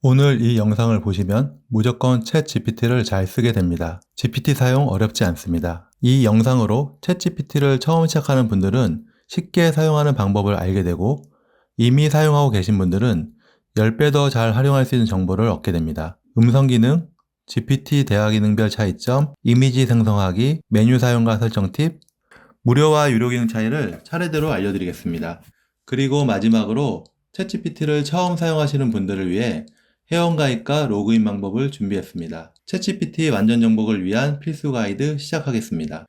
오늘 이 영상을 보시면 무조건 챗 GPT를 잘 쓰게 됩니다. GPT 사용 어렵지 않습니다. 이 영상으로 챗 GPT를 처음 시작하는 분들은 쉽게 사용하는 방법을 알게 되고 이미 사용하고 계신 분들은 10배 더 잘 활용할 수 있는 정보를 얻게 됩니다. 음성 기능, GPT 대화 기능별 차이점, 이미지 생성하기, 메뉴 사용과 설정 팁, 무료와 유료 기능 차이를 차례대로 알려드리겠습니다. 그리고 마지막으로 챗GPT를 처음 사용하시는 분들을 위해 회원가입과 로그인 방법을 준비했습니다. 챗GPT 완전 정복을 위한 필수 가이드 시작하겠습니다.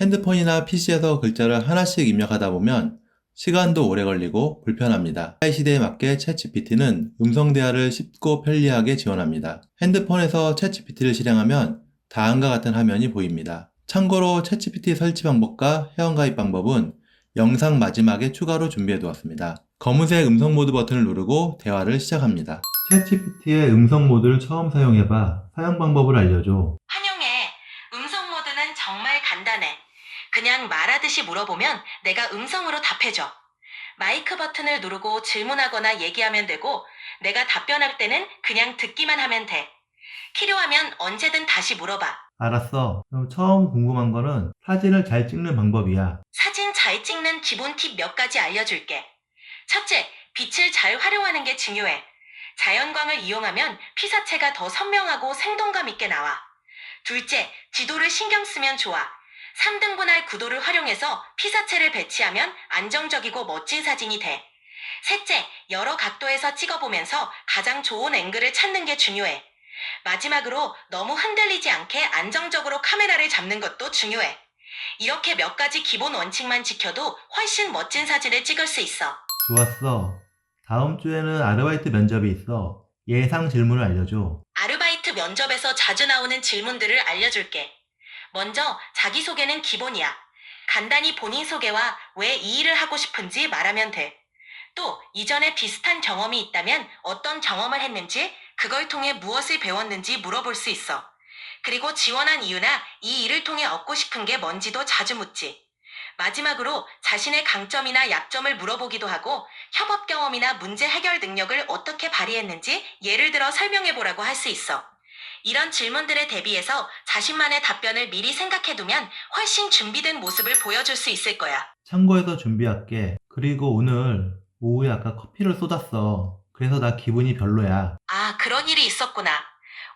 핸드폰이나 PC에서 글자를 하나씩 입력하다 보면 시간도 오래 걸리고 불편합니다. AI 시대에 맞게 챗GPT는 음성 대화를 쉽고 편리하게 지원합니다. 핸드폰에서 챗GPT를 실행하면 다음과 같은 화면이 보입니다. 참고로 챗GPT 설치 방법과 회원가입 방법은 영상 마지막에 추가로 준비해 두었습니다. 검은색 음성 모드 버튼을 누르고 대화를 시작합니다. 챗GPT의 음성 모드를 처음 사용해봐. 사용 방법을 알려줘. 환영해. 음성 모드는 정말 간단해. 그냥 말하듯이 물어보면 내가 음성으로 답해줘. 마이크 버튼을 누르고 질문하거나 얘기하면 되고, 내가 답변할 때는 그냥 듣기만 하면 돼. 필요하면 언제든 다시 물어봐. 알았어. 그럼 처음 궁금한 거는 사진을 잘 찍는 방법이야. 사진 잘 찍는 기본 팁 몇 가지 알려줄게. 첫째, 빛을 잘 활용하는 게 중요해. 자연광을 이용하면 피사체가 더 선명하고 생동감 있게 나와. 둘째, 지도를 신경 쓰면 좋아. 3등분할 구도를 활용해서 피사체를 배치하면 안정적이고 멋진 사진이 돼. 셋째, 여러 각도에서 찍어보면서 가장 좋은 앵글을 찾는 게 중요해. 마지막으로 너무 흔들리지 않게 안정적으로 카메라를 잡는 것도 중요해. 이렇게 몇 가지 기본 원칙만 지켜도 훨씬 멋진 사진을 찍을 수 있어. 좋았어. 다음 주에는 아르바이트 면접이 있어. 예상 질문을 알려줘. 아르바이트 면접에서 자주 나오는 질문들을 알려줄게. 먼저, 자기소개는 기본이야. 간단히 본인 소개와 왜 이 일을 하고 싶은지 말하면 돼. 또, 이전에 비슷한 경험이 있다면 어떤 경험을 했는지, 그걸 통해 무엇을 배웠는지 물어볼 수 있어. 그리고 지원한 이유나 이 일을 통해 얻고 싶은 게 뭔지도 자주 묻지. 마지막으로 자신의 강점이나 약점을 물어보기도 하고 협업 경험이나 문제 해결 능력을 어떻게 발휘했는지 예를 들어 설명해 보라고 할 수 있어. 이런 질문들에 대비해서 자신만의 답변을 미리 생각해 두면 훨씬 준비된 모습을 보여줄 수 있을 거야. 참고해서 준비할게. 그리고 오늘 오후에 아까 커피를 쏟았어. 그래서 나 기분이 별로야. 아, 그런 일이 있었구나.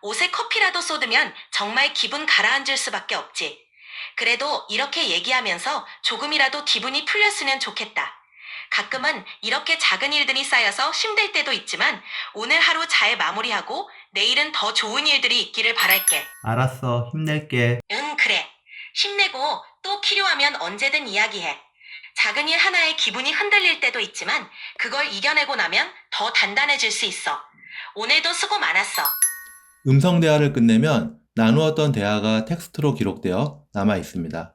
옷에 커피라도 쏟으면 정말 기분 가라앉을 수밖에 없지. 그래도 이렇게 얘기하면서 조금이라도 기분이 풀렸으면 좋겠다. 가끔은 이렇게 작은 일들이 쌓여서 힘들 때도 있지만 오늘 하루 잘 마무리하고 내일은 더 좋은 일들이 있기를 바랄게. 알았어. 힘낼게. 응, 그래. 힘내고 또 필요하면 언제든 이야기해. 작은 일 하나에 기분이 흔들릴 때도 있지만 그걸 이겨내고 나면 더 단단해질 수 있어. 오늘도 수고 많았어. 음성 대화를 끝내면 나누었던 대화가 텍스트로 기록되어 남아 있습니다.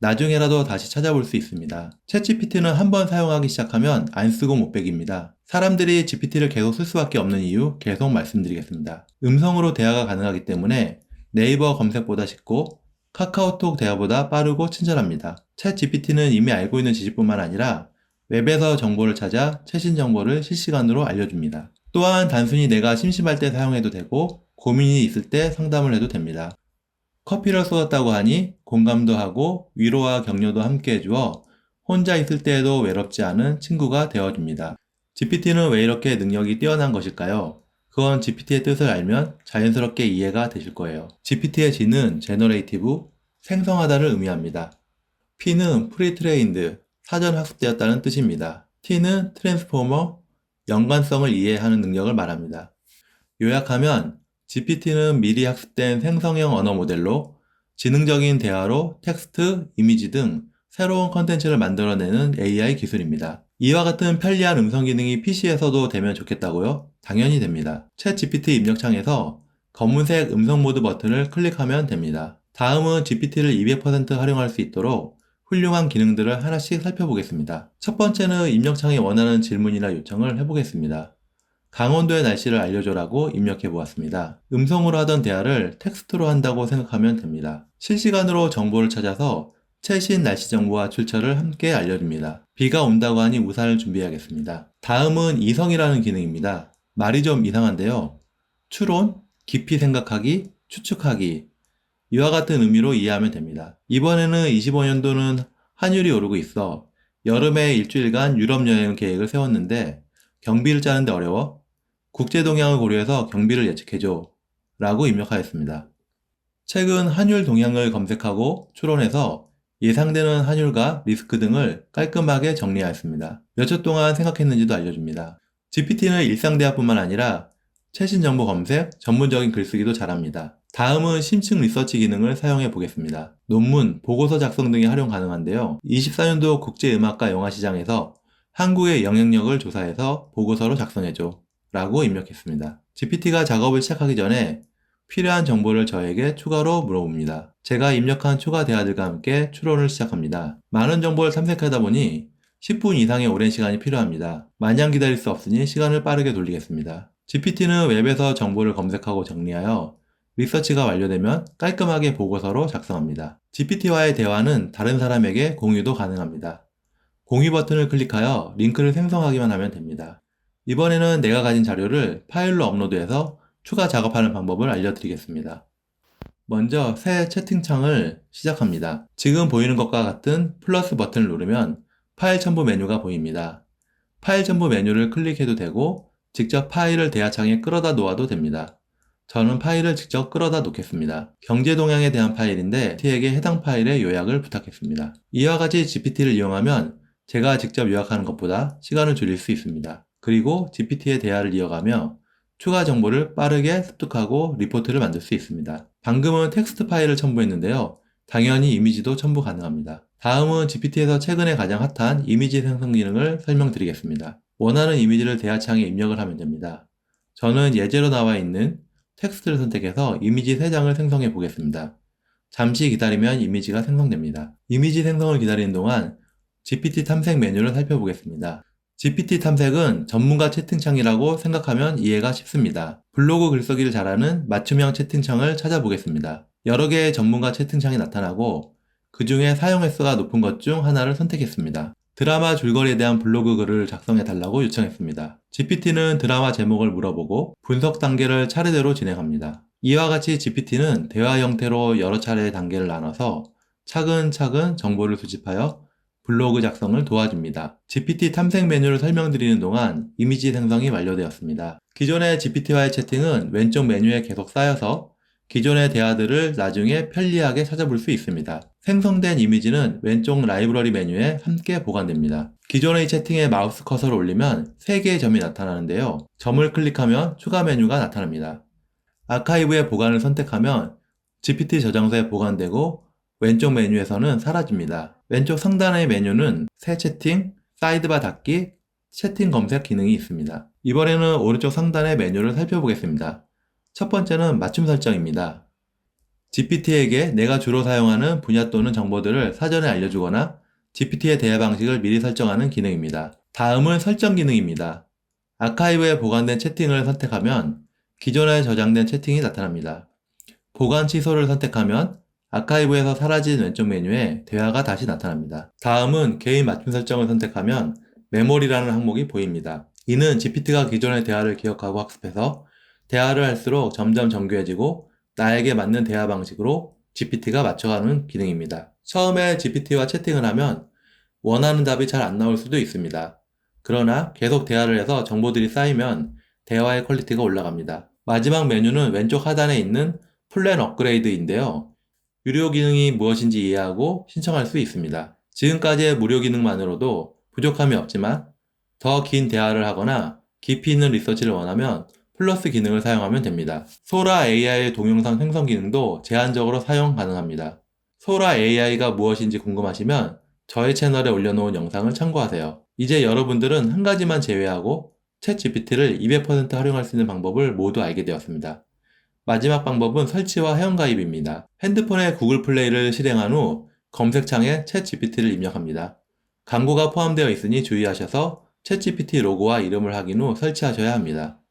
나중에라도 다시 찾아볼 수 있습니다. 챗GPT는 한 번 사용하기 시작하면 안 쓰고 못 빼깁니다. 사람들이 GPT를 계속 쓸 수밖에 없는 이유 계속 말씀드리겠습니다. 음성으로 대화가 가능하기 때문에 네이버 검색보다 쉽고 카카오톡 대화보다 빠르고 친절합니다. 챗GPT는 이미 알고 있는 지식뿐만 아니라 웹에서 정보를 찾아 최신 정보를 실시간으로 알려줍니다. 또한 단순히 내가 심심할 때 사용해도 되고 고민이 있을 때 상담을 해도 됩니다. 커피를 쏟았다고 하니 공감도 하고 위로와 격려도 함께 해주어 혼자 있을 때에도 외롭지 않은 친구가 되어줍니다. GPT는 왜 이렇게 능력이 뛰어난 것일까요? 그건 GPT의 뜻을 알면 자연스럽게 이해가 되실 거예요. GPT의 G는 제너레이티브, 생성하다를 의미합니다. P는 프리트레인드, 사전 학습되었다는 뜻입니다. T는 트랜스포머, 연관성을 이해하는 능력을 말합니다. 요약하면 GPT는 미리 학습된 생성형 언어 모델로 지능적인 대화로 텍스트, 이미지 등 새로운 컨텐츠를 만들어내는 AI 기술입니다. 이와 같은 편리한 음성 기능이 PC에서도 되면 좋겠다고요? 당연히 됩니다. 챗 GPT 입력창에서 검은색 음성 모드 버튼을 클릭하면 됩니다. 다음은 GPT를 200% 활용할 수 있도록 훌륭한 기능들을 하나씩 살펴보겠습니다. 첫 번째는 입력창에 원하는 질문이나 요청을 해보겠습니다. 강원도의 날씨를 알려줘라고 입력해 보았습니다. 음성으로 하던 대화를 텍스트로 한다고 생각하면 됩니다. 실시간으로 정보를 찾아서 최신 날씨 정보와 출처를 함께 알려줍니다. 비가 온다고 하니 우산을 준비해야겠습니다. 다음은 이성이라는 기능입니다. 말이 좀 이상한데요. 추론, 깊이 생각하기, 추측하기. 이와 같은 의미로 이해하면 됩니다. 이번에는 25년도는 환율이 오르고 있어 여름에 일주일간 유럽 여행 계획을 세웠는데 경비를 짜는데 어려워 국제 동향을 고려해서 경비를 예측해줘 라고 입력하였습니다. 최근 환율 동향을 검색하고 추론해서 예상되는 환율과 리스크 등을 깔끔하게 정리하였습니다. 몇 초 동안 생각했는지도 알려줍니다. GPT는 일상 대화뿐만 아니라 최신 정보 검색, 전문적인 글쓰기도 잘합니다. 다음은 심층 리서치 기능을 사용해 보겠습니다. 논문, 보고서 작성 등에 활용 가능한데요. 24년도 국제음악과 영화시장에서 한국의 영향력을 조사해서 보고서로 작성해줘 라고 입력했습니다. GPT가 작업을 시작하기 전에 필요한 정보를 저에게 추가로 물어봅니다. 제가 입력한 추가 대화들과 함께 추론을 시작합니다. 많은 정보를 탐색하다 보니 10분 이상의 오랜 시간이 필요합니다. 마냥 기다릴 수 없으니 시간을 빠르게 돌리겠습니다. GPT는 웹에서 정보를 검색하고 정리하여 리서치가 완료되면 깔끔하게 보고서로 작성합니다. GPT와의 대화는 다른 사람에게 공유도 가능합니다. 공유 버튼을 클릭하여 링크를 생성하기만 하면 됩니다. 이번에는 내가 가진 자료를 파일로 업로드해서 추가 작업하는 방법을 알려드리겠습니다. 먼저 새 채팅창을 시작합니다. 지금 보이는 것과 같은 플러스 버튼을 누르면 파일 첨부 메뉴가 보입니다. 파일 첨부 메뉴를 클릭해도 되고 직접 파일을 대화창에 끌어다 놓아도 됩니다. 저는 파일을 직접 끌어다 놓겠습니다. 경제 동향에 대한 파일인데 T에게 해당 파일의 요약을 부탁했습니다. 이와 같이 GPT를 이용하면 제가 직접 요약하는 것보다 시간을 줄일 수 있습니다. 그리고 GPT의 대화를 이어가며 추가 정보를 빠르게 습득하고 리포트를 만들 수 있습니다. 방금은 텍스트 파일을 첨부했는데요. 당연히 이미지도 첨부 가능합니다. 다음은 GPT에서 최근에 가장 핫한 이미지 생성 기능을 설명드리겠습니다. 원하는 이미지를 대화창에 입력을 하면 됩니다. 저는 예제로 나와 있는 텍스트를 선택해서 이미지 3장을 생성해 보겠습니다. 잠시 기다리면 이미지가 생성됩니다. 이미지 생성을 기다리는 동안 GPT 탐색 메뉴를 살펴보겠습니다. GPT 탐색은 전문가 채팅창이라고 생각하면 이해가 쉽습니다. 블로그 글쓰기를 잘하는 맞춤형 채팅창을 찾아보겠습니다. 여러 개의 전문가 채팅창이 나타나고 그 중에 사용 횟수가 높은 것 중 하나를 선택했습니다. 드라마 줄거리에 대한 블로그 글을 작성해 달라고 요청했습니다. GPT는 드라마 제목을 물어보고 분석 단계를 차례대로 진행합니다. 이와 같이 GPT는 대화 형태로 여러 차례의 단계를 나눠서 차근차근 정보를 수집하여 블로그 작성을 도와줍니다. GPT 탐색 메뉴를 설명드리는 동안 이미지 생성이 완료되었습니다. 기존의 GPT와의 채팅은 왼쪽 메뉴에 계속 쌓여서 기존의 대화들을 나중에 편리하게 찾아볼 수 있습니다. 생성된 이미지는 왼쪽 라이브러리 메뉴에 함께 보관됩니다. 기존의 채팅에 마우스 커서를 올리면 3개의 점이 나타나는데요. 점을 클릭하면 추가 메뉴가 나타납니다. 아카이브의 보관을 선택하면 GPT 저장소에 보관되고 왼쪽 메뉴에서는 사라집니다. 왼쪽 상단의 메뉴는 새 채팅, 사이드바 닫기, 채팅 검색 기능이 있습니다. 이번에는 오른쪽 상단의 메뉴를 살펴보겠습니다. 첫 번째는 맞춤 설정입니다. GPT에게 내가 주로 사용하는 분야 또는 정보들을 사전에 알려주거나 GPT의 대화 방식을 미리 설정하는 기능입니다. 다음은 설정 기능입니다. 아카이브에 보관된 채팅을 선택하면 기존에 저장된 채팅이 나타납니다. 보관 취소를 선택하면 아카이브에서 사라진 왼쪽 메뉴에 대화가 다시 나타납니다. 다음은 개인 맞춤 설정을 선택하면 메모리라는 항목이 보입니다. 이는 GPT가 기존의 대화를 기억하고 학습해서 대화를 할수록 점점 정교해지고 나에게 맞는 대화 방식으로 GPT가 맞춰가는 기능입니다. 처음에 GPT와 채팅을 하면 원하는 답이 잘 안 나올 수도 있습니다. 그러나 계속 대화를 해서 정보들이 쌓이면 대화의 퀄리티가 올라갑니다. 마지막 메뉴는 왼쪽 하단에 있는 플랜 업그레이드인데요. 유료 기능이 무엇인지 이해하고 신청할 수 있습니다. 지금까지의 무료 기능만으로도 부족함이 없지만 더 긴 대화를 하거나 깊이 있는 리서치를 원하면 플러스 기능을 사용하면 됩니다. 소라 AI의 동영상 생성 기능도 제한적으로 사용 가능합니다. 소라 AI가 무엇인지 궁금하시면 저의 채널에 올려놓은 영상을 참고하세요. 이제 여러분들은 한 가지만 제외하고 챗 GPT를 200% 활용할 수 있는 방법을 모두 알게 되었습니다. 마지막 방법은 설치와 회원가입입니다. 핸드폰에 구글 플레이를 실행한 후 검색창에 챗 GPT를 입력합니다. 광고가 포함되어 있으니 주의하셔서 챗 GPT 로고와 이름을 확인 후 설치하셔야 합니다.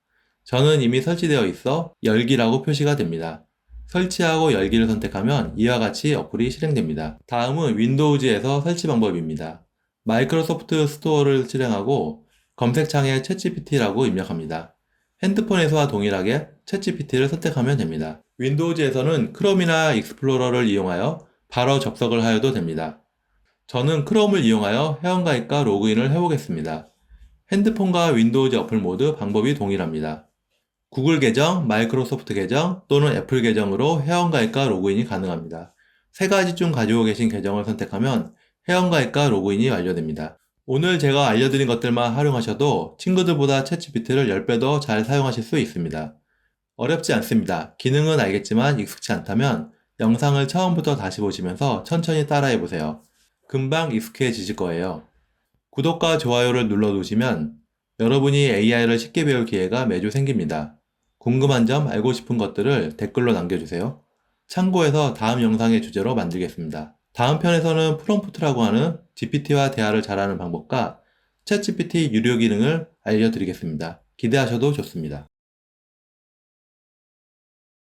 저는 이미 설치되어 있어 열기라고 표시가 됩니다. 설치하고 열기를 선택하면 이와 같이 어플이 실행됩니다. 다음은 윈도우즈에서 설치 방법입니다. 마이크로소프트 스토어를 실행하고 검색창에 챗GPT라고 입력합니다. 핸드폰에서와 동일하게 챗GPT를 선택하면 됩니다. 윈도우즈에서는 크롬이나 익스플로러를 이용하여 바로 접속을 하여도 됩니다. 저는 크롬을 이용하여 회원가입과 로그인을 해보겠습니다. 핸드폰과 윈도우즈 어플 모두 방법이 동일합니다. 구글 계정, 마이크로소프트 계정 또는 애플 계정으로 회원가입과 로그인이 가능합니다. 세 가지 중 가지고 계신 계정을 선택하면 회원가입과 로그인이 완료됩니다. 오늘 제가 알려드린 것들만 활용하셔도 친구들보다 챗GPT를 10배 더 잘 사용하실 수 있습니다. 어렵지 않습니다. 기능은 알겠지만 익숙치 않다면 영상을 처음부터 다시 보시면서 천천히 따라해 보세요. 금방 익숙해지실 거예요. 구독과 좋아요를 눌러 두시면 여러분이 AI를 쉽게 배울 기회가 매주 생깁니다. 궁금한 점, 알고 싶은 것들을 댓글로 남겨주세요. 참고해서 다음 영상의 주제로 만들겠습니다. 다음 편에서는 프롬프트라고 하는 GPT와 대화를 잘하는 방법과 챗GPT 유료 기능을 알려드리겠습니다. 기대하셔도 좋습니다.